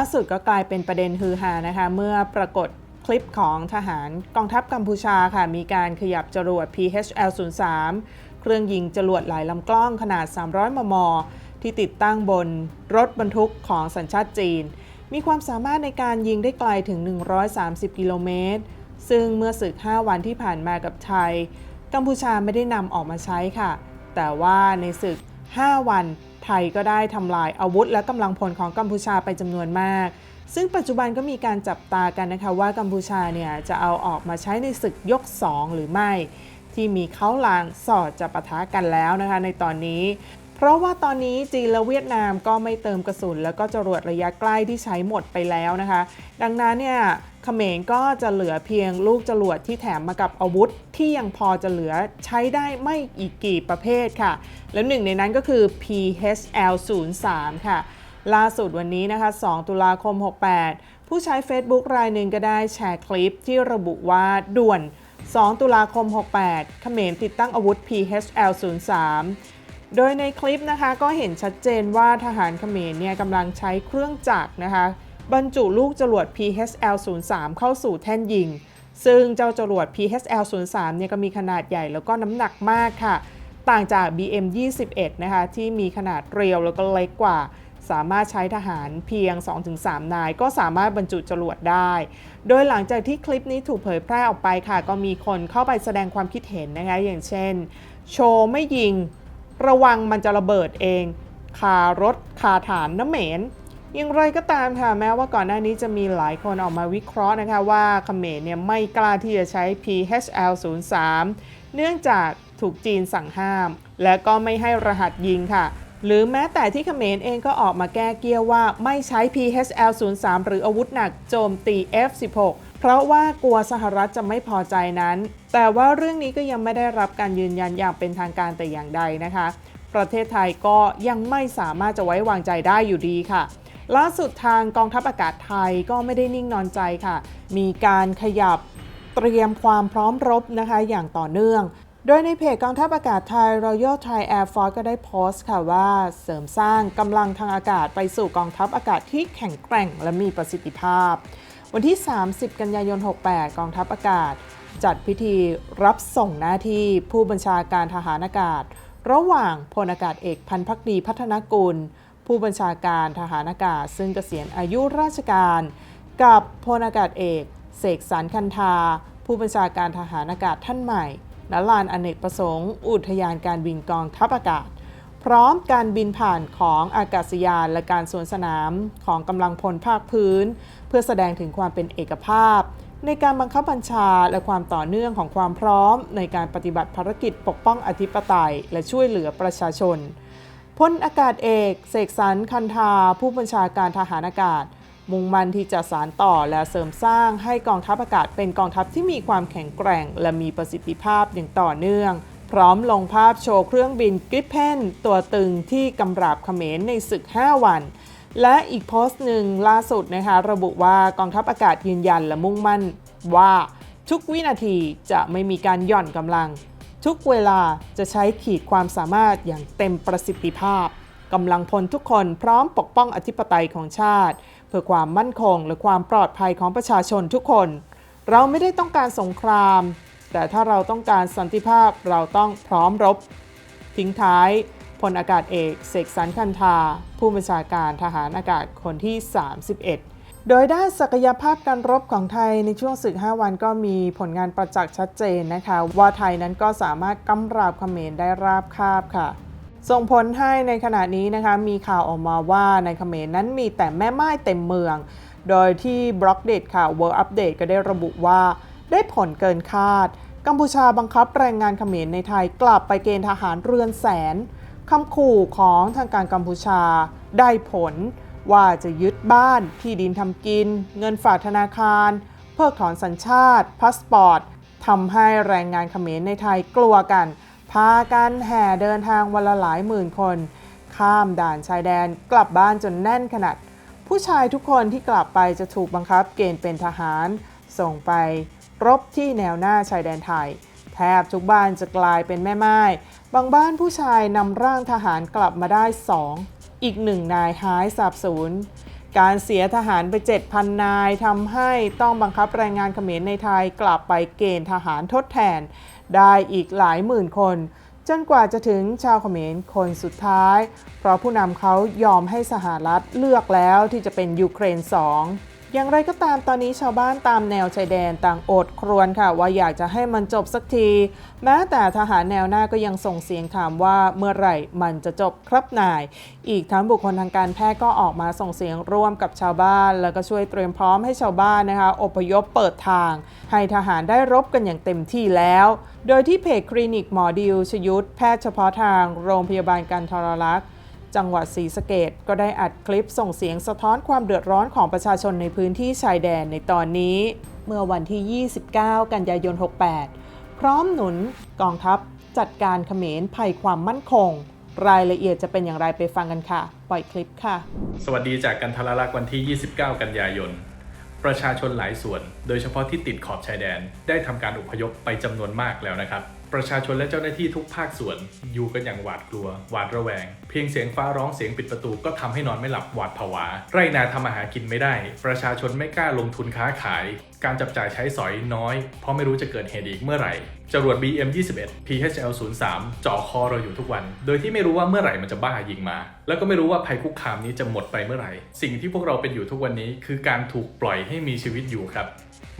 ล่าสุดก็กลายเป็นประเด็นฮือฮานะคะ เมื่อปรากฏคลิปของทหารกองทัพกัมพูชาค่ะ มีการขยับจรวด PHL-03 เครื่องยิงจรวดหลายลำกล้องขนาด 300 มม ที่ติดตั้งบนรถบรรทุกของสัญชาติจีน มีความสามารถในการยิงได้ไกลถึง 130 กิโลเมตร ซึ่งเมื่อศึก 5 วันที่ผ่านมากับไทย กัมพูชาไม่ได้นำออกมาใช้ค่ะ แต่ว่าในศึก 5 วัน ทยก็ได้ทำลายอาวุธและกำลังพลของกัมพูชาไปจำนวนมาก ซึ่งปัจจุบันก็มีการจับตากันนะคะว่ากัมพูชาเนี่ยจะเอาออกมาใช้ในศึกยก 2 หรือไม่ ที่มีเขาลางสอดจะปะทะกันแล้วนะคะในตอนนี้ เพราะว่าตอนนี้จีนและเวียดนามก็ไม่เติมกระสุน แล้วก็จรวดระยะใกล้ที่ใช้หมดไปแล้วนะคะ ดังนั้นเนี่ย ขมรก็จะเหลือเพียงลูกจรวดที่แถมมากับอาวุธ ที่ยังพอจะเหลือใช้ได้ไม่อีกกี่ประเภทค่ะ แล้วหนึ่งในนั้นก็คือ PHL 0 3 ค่ะ ล่าสุดวันนี้นะคะ 2 ตุลาคม 68 ผู้ใช้ Facebook รายหนึ่งก็ได้แชร์คลิปที่ระบุว่าด่วน 2 ตุลาคม 68 เขมรติดตั้งอาวุธ PHL 0 3 โดยในคลิปนะคะก็เห็นชัดเจนว่าทหารเขมรเนี่ยกำลังใช้เครื่องจักรนะคะ บรรจุลูกจรวด PHL 0 3 เข้าสู่แท่นยิง ซึ่งเจ้าจรวด PHL 0 3 เนี่ยก็มีขนาดใหญ่แล้วก็น้ำหนักมากค่ะ ต่างจาก BM 21 นะคะที่มีขนาดเรียวแล้วก็เล็กกว่าสามารถใช้ทหารเพียง 2-3 นาย ก็สามารถบรรจุจรวดได้ โดยหลังจากที่คลิปนี้ถูกเผยแพร่ออกไปค่ะ ก็มีคนเข้าไปแสดงความคิดเห็นนะคะ อย่างเช่น โชว์ไม่ยิง ระวังมันจะระเบิดเอง คารถคาฐานน้ำเหม็น อย่างไรก็ตามค่ะแม้ว่าก่อนหน้านี้จะมีหลายคนออกมาวิเคราะห์นะคะว่าเขมรเนี่ยไม่กล้าที่จะใช้ PHL 0 3เนื่องจากถูกจีนสั่งห้าม และก็ไม่ให้รหัสยิงค่ะ หรือแม้แต่ที่เขมรเองก็ออกมาแก้เกี้ยวว่าไม่ใช้ PHL 0 3หรืออาวุธหนักโจมตี F16 เพราะว่ากลัวสหรัฐจะไม่พอใจนั้น แต่ว่าเรื่องนี้ก็ยังไม่ได้รับการยืนยันอย่างเป็นทางการแต่อย่างใดนะคะ ประเทศไทยก็ยังไม่สามารถจะไว้วางใจได้อยู่ดีค่ะ ล่าสุดทางกองทัพอากาศไทยก็ไม่ได้นิ่งนอนใจค่ะ มีการขยับเตรียมความพร้อมรบนะคะอย่างต่อเนื่อง โดยในเพจกองทัพอากาศไทย Royal Thai Air Force ก็ได้โพสต์ค่ะว่าเสริมสร้างกำลังทางอากาศไปสู่กองทัพอากาศที่แข็งแกร่งและมีประสิทธิภาพ วันที่ 30 กันยายน 68 กองทัพอากาศ จัดพิธีรับส่งหน้าที่ผู้บัญชาการทหารอากาศ ระหว่างพลอากาศเอกพันพักดีพัฒนกุล ผู้บัญชาการทหารอากาศ ซึ่งเกษียณอายุราชการ กับพลอากาศเอกเสกสรรคันธา ผู้บัญชาการทหารอากาศท่านใหม่ณลานอเนกประสงค์ อุทยานการบินกองทัพอากาศ พร้อมการบินผ่านของอากาศยานและการสวนสนามของกำลังพลภาคพื้น เพื่อแสดงถึงความเป็นเอกภาพ ในการบังคับบัญชาและความต่อเนื่องของความพร้อม ในการปฏิบัติภารกิจปกป้องอธิปไตย และช่วยเหลือประชาชน พลอากาศเอก เสกสรรคันธา ผู้บัญชาการทหารอากาศ มุ่งมั่นที่จะสานต่อและเสริมสร้างให้กองทัพอากาศเป็นกองทัพที่มีความแข็งแกร่ง และมีประสิทธิภาพอย่างต่อเนื่อง พร้อมลงภาพโชว์เครื่องบินกริปเพนตัวตึงที่กำราบเขมรในศึก 5 วันและอีกโพสต์หนึ่งล่าสุดนะคะระบุว่ากองทัพอากาศยืนยันและมุ่งมั่นว่าทุกวินาทีจะไม่มีการหย่อนกำลัง ทุกเวลาจะใช้ขีดความสามารถอย่างเต็มประสิทธิภาพกำลังพลทุกคนพร้อมปกป้องอธิปไตยของชาติ เพื่อความมั่นคงและความปลอดภัยของประชาชนทุกคน เราไม่ได้ต้องการสงคราม แต่ถ้าเราต้องการสันติภาพเราต้องพร้อมรบ ทิ้งท้ายพลอากาศเอกเสกสรรคันธา ผู้บัญชาการทหารอากาศคนที่ 31 โดยด้านศักยภาพการรบของไทยในช่วงศึก 5 วันก็มีผลงานประจักษ์ชัดเจนนะคะ ว่าไทยนั้นก็สามารถกำราบเขมรได้ราบคาบค่ะ ส่งผลให้ในขณะนี้นะคะมีข่าวออกมาว่าในเขมรนั้นมีแต่แม่ไม้เต็มเมือง โดยที่บล็อกเดตค่ะ World Update ก็ได้ระบุว่าได้ผลเกินคาด กัมพูชาบังคับแรงงานเขมรในไทยกลับไปเกณฑ์ทหารเรือนแสนคำขู่ของทางการกัมพูชาได้ผล ว่าจะยึดบ้านที่ดินทำกิน เงินฝากธนาคาร เพิกถอนสัญชาติพาสปอร์ตทำให้แรงงานเขมรในไทยกลัวกัน พากันแห่เดินทางวันละหลายหมื่นคน ข้ามด่านชายแดนกลับบ้านจนแน่นขนาด ผู้ชายทุกคนที่กลับไปจะถูกบังคับเกณฑ์เป็นทหาร ส่งไปรบที่แนวหน้าชายแดนไทย แทบทุกบ้านจะกลายเป็นแม่ไม้บางบ้านผู้ชายนำร่างทหารกลับมาได้สอง อีกหนึ่งนายหายสาบสูญการเสียทหารไป 7,000 นายทำให้ต้องบังคับแรงงานเขมรในไทยกลับไปเกณฑ์ทหารทดแทน ได้อีกหลายหมื่นคน จนกว่าจะถึงชาวเขมรคนสุดท้าย เพราะผู้นำเขายอมให้สหรัฐเลือกแล้วที่จะเป็นยูเครน 2 อย่างไรก็ตามตอนนี้ชาวบ้านตามแนวชายแดนต่างโอดครวญค่ะ ว่าอยากจะให้มันจบสักที แม้แต่ทหารแนวหน้าก็ยังส่งเสียงถามว่าเมื่อไหร่มันจะจบครับนาย อีกทั้งบุคคลทางการแพทย์ก็ออกมาส่งเสียงร่วมกับชาวบ้าน แล้วก็ช่วยเตรียมพร้อมให้ชาวบ้านนะคะอพยพเปิดทาง ให้ทหารได้รบกันอย่างเต็มที่แล้ว โดยที่เพจคลินิกหมอดิวชยุทธแพทย์เฉพาะทางโรงพยาบาลกันทรลักษณ์ จังหวัดศรีสะเกดก็ได้อัดคลิปส่งเสียงสะท้อนความเดือดร้อนของประชาชนในพื้นที่ชายแดนในตอนนี้ เมื่อวันที่ 29 กันยายน 68 พร้อมหนุนกองทัพ จัดการเขมรภัยความมั่นคง รายละเอียดจะเป็นอย่างไรไปฟังกันค่ะ ปล่อยคลิปค่ะ สวัสดีจากกันทรลักษณ์วันที่ 29 กันยายน ประชาชนหลายส่วน โดยเฉพาะที่ติดขอบชายแดนได้ทำการอพยพไปจำนวนมากแล้วนะครับ ประชาชนและเจ้าหน้าที่ทุกภาคส่วน อยู่กันอย่างหวาดกลัว หวาดระแวง เพียงเสียงฟ้าร้องเสียงปิดประตูก็ทำให้นอนไม่หลับหวาดผวา ไรนาทำอาหารกินไม่ได้ ประชาชนไม่กล้าลงทุนค้าขาย การจับจ่ายใช้สอยน้อย เพราะไม่รู้จะเกิดเหตุอีกเมื่อไหร่จรวด BM 21 PHL 03จ่อคอเราอยู่ทุกวัน โดยที่ไม่รู้ว่าเมื่อไหร่มันจะบ้ายิงมา แล้วก็ไม่รู้ว่าภัยคุกคามนี้จะหมดไปเมื่อไหร่ สิ่งที่พวกเราเป็นอยู่ทุกวันนี้คือการถูกปล่อยให้มีชีวิตอยู่ครับ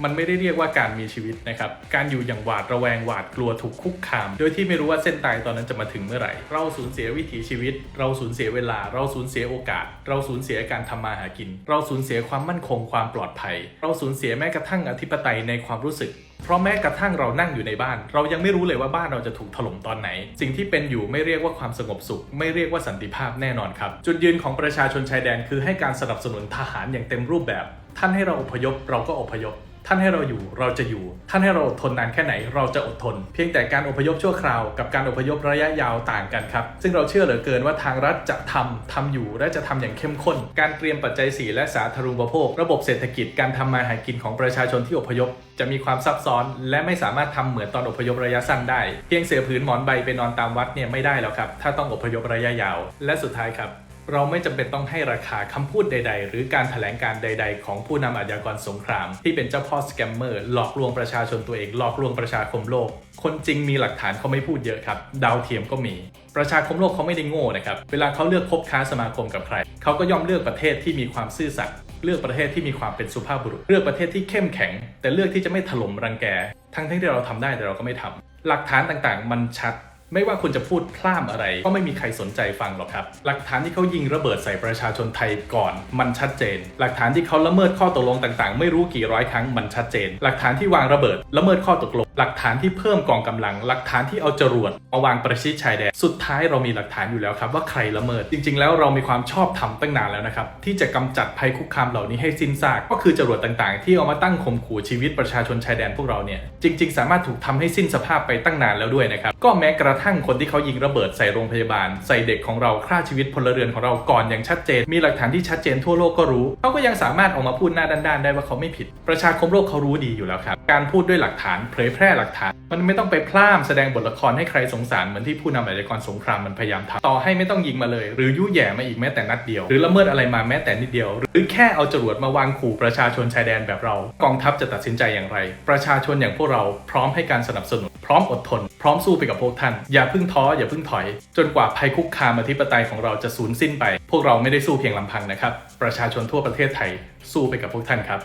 มันไม่ได้เรียกว่าการมีชีวิตนะครับ การอยู่อย่างหวาดระแวงหวาดกลัวถูกคุกคาม โดยที่ไม่รู้ว่าเส้นตายตอนนั้นจะมาถึงเมื่อไหร่ เราสูญเสียวิถีชีวิต เราสูญเสียเวลา เราสูญเสียโอกาส เราสูญเสียการทำมาหากิน เราสูญเสียความมั่นคงความปลอดภัย เราสูญเสียแม้กระทั่งอธิปไตยในความรู้สึกเพราะแม้กระทั่งเรานั่งอยู่ในบ้าน เรายังไม่รู้เลยว่าบ้านเราจะถูกถล่มตอนไหน สิ่งที่เป็นอยู่ไม่เรียกว่าความสงบสุข ไม่เรียกว่าสันติภาพแน่นอนครับ จุดยืนของประชาชนชายแดนคือให้การสนับสนุนทหารอย่างเต็มรูปแบบ ท่านให้เราอพยพเราก็อพยพ ท่านให้เราอยู่เราจะอยู่ ท่านให้เราอดทนนานแค่ไหนเราจะอดทน เพียงแต่การอพยพชั่วคราวกับการอพยพระยะยาวต่างกันครับ ซึ่งเราเชื่อเหลือเกินว่าทางรัฐจะทำทำอยู่และจะทำอย่างเข้มข้น การเตรียมปัจจัย4และสาธารณูปโภค ระบบเศรษฐกิจการทำมาหากินของประชาชนที่อพยพ จะมีความซับซ้อน และไม่สามารถทำเหมือนตอนอพยพระยะสั้นได้ เพียงเสือผืนหมอนใบไปนอนตามวัดเนี่ยไม่ได้แล้วครับถ้าต้องอพยพระยะยาว และสุดท้ายครับ เราไม่จำเป็นต้องให้ราคาคำพูดใด ๆ หรือการถแถลงการใด ๆ ของผู้นำอาชญากรสงคราม ที่เป็นเจ้าพ่อสแกมเมอร์หลอกลวงประชาชนตัวเองหลอกลวงประชาคมโลก คนจริงมีหลักฐานเขาไม่พูดเยอะครับ ดาวเทียมก็มี ประชาคมโลกเขาไม่ได้โง่นะครับ เวลาเขาเลือกคบค้าสมาคมกับใคร เขาก็ย่อมเลือกประเทศที่มีความซื่อสัตย์เลือกประเทศที่มีความเป็นสุภาพบุรุษ เลือกประเทศที่เข้มแข็ง แต่เลือกที่จะไม่ถล่มรังแก ทั้งที่เราทำได้แต่เราก็ไม่ทำหลักฐานต่างๆ มันชัด ไม่ว่าคุณจะพูดพล่ามอะไร ก็ไม่มีใครสนใจฟังหรอกครับ หลักฐานที่เขายิงระเบิดใส่ประชาชนไทยก่อน มันชัดเจน หลักฐานที่เขาละเมิดข้อตกลงต่างๆ ไม่รู้กี่ร้อยครั้งมันชัดเจน หลักฐานที่วางระเบิดละเมิดข้อตกลง หลักฐานที่เพิ่มกองกำลัง หลักฐานที่เอาจรวดมาวางประชิดชายแดนสุดท้ายเรามีหลักฐานอยู่แล้วครับว่าใครละเมิด จริง ๆ แล้วเรามีความชอบธรรมตั้งนานแล้วนะครับที่จะกำจัดภัยคุกคามเหล่านี้ให้สิ้นซาก ก็คือจรวดต่างๆ ที่เอามาตั้งข่มขู่ชีวิตประชาชนชายแดนพวกเราเนี่ยจริง ๆ สามารถถูกทำให้สิ้นสภาพไปตั้งนานแล้วด้วยนะครับก็แม้กระทั่งคนที่เขายิงระเบิดใส่โรงพยาบาล ใส่เด็กของเราฆ่าชีวิตพลเรือนของเราก่อนอย่างชัดเจน มีหลักฐานที่ชัดเจนทั่วโลกก็รู้ เขาก็ยังสามารถออกมาพูดหน้าด้านๆได้ว่าเขาไม่ผิด ประชาคมโลกเขารู้ดีอยู่แล้วครับ การพูดด้วยหลักฐานเผยแพร่หลักฐาน มันไม่ต้องไปพล่ามแสดงบทละครให้ใครสงสารเหมือนที่ผู้นำอาชญากรสงครามมันพยายามทำต่อให้ไม่ต้องยิงมาเลย หรือยุแย่มาอีกแม้แต่นัดเดียว หรือละเมิดอะไรมาแม้แต่นิดเดียว หรือแค่เอาจรวดมาวางขู่ประชาชนชายแดนแบบเรา กองทัพจะตัดสินใจอย่างไร ประชาชนอย่างพวกเราพร้อมให้การสนับสนุน พร้อมอดทน พร้อมสู้ไปกับพวกท่านอย่าเพึ่งท้ออย่าเพึ่งถอย จนกว่าภัยคุกคามอธิปไตยของเราจะสูญสิ้นไป พวกเราไม่ได้สู้เพียงลำพังนะครับ ประชาชนทั่วประเทศไทยสู้ไปกับพวกท่านครับ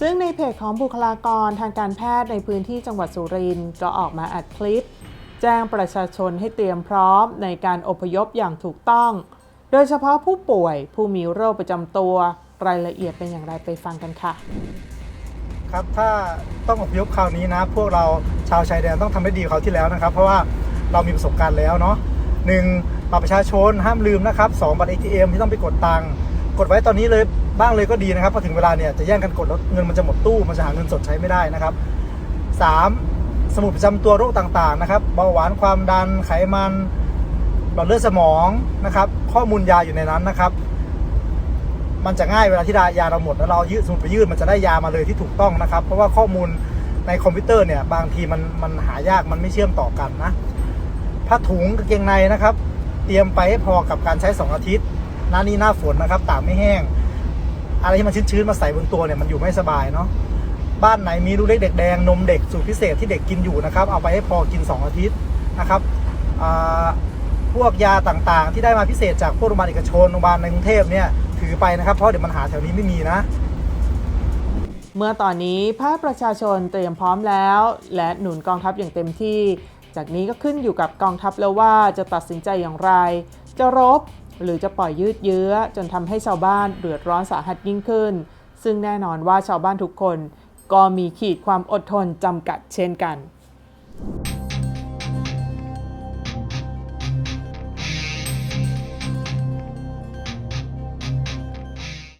ซึ่งในเพจของบุคลากรทางการแพทย์ในพื้นที่จังหวัดสุรินทร์ก็ออกมาอัดคลิป แจ้งประชาชนให้เตรียมพร้อมในการอพยพอย่างถูกต้อง โดยเฉพาะผู้ป่วยผู้มีโรคประจำตัวรายละเอียดเป็นอย่างไรไปฟังกันค่ะ ครับถ้าต้องอพยพคราวนี้นะ พวกเราชาวชายแดนต้องทำให้ดีกว่าคราวที่แล้วนะครับ เพราะว่า เรามีประสบการณ์แล้วเนาะหนึ่งบัตรประชาชนห้ามลืมนะครับสองบัตร ATM ที่ต้องไปกดตังค์กดไว้ตอนนี้เลยบ้างเลยก็ดีนะครับพอถึงเวลาเนี่ยจะแย่งกันกดแล้วเงินมันจะหมดตู้มันจะหาเงินสดใช้ไม่ได้นะครับสามสมุดประจำตัวโรคต่างๆนะครับเบาหวานความดันไขมันหลอดเลือดสมองนะครับ ข้อมูลยาอยู่ในนั้นนะครับ มันจะง่ายเวลาที่ยาเราหมดแล้วเรายืดสมุดไปยืดมันจะได้ยามาเลยที่ถูกต้องนะครับ เพราะว่าข้อมูลในคอมพิวเตอร์เนี่ยบางทีมันมันหายากมันไม่เชื่อมต่อกันนะ ผ้าถุงกางเกงในนะครับ เตรียมไปให้พอกับการใช้ 2 อาทิตย์หน้านี้หน้าฝนนะครับตากไม่แห้ง อะไรที่มันชื้นๆมาใส่บนตัวเนี่ยมันอยู่ไม่สบายเนาะบ้านไหนมีลูกเล็กเด็กแดงนมเด็กสูตรพิเศษที่เด็กกินอยู่นะครับ เอาไปให้พอกิน 2 อาทิตย์นะครับพวกยาต่างๆ ที่ได้มาพิเศษจากพวกโรงพยาบาลเอกชนโรงพยาบาลในกรุงเทพเนี่ยถือไปนะครับเพราะเดี๋ยวมันหาแถวนี้ไม่มีนะ เมื่อตอนนี้ภาคประชาชนเตรียมพร้อมแล้ว และหนุนกองทัพอย่างเต็มที่ จากนี้ก็ขึ้นอยู่กับกองทัพแล้วว่าจะตัดสินใจอย่างไร จะรบหรือจะปล่อยยืดเยื้อ จนทำให้ชาวบ้านเดือดร้อนสาหัสยิ่งขึ้น ซึ่งแน่นอนว่าชาวบ้านทุกคน ก็มีขีดความอดทนจำกัดเช่นกัน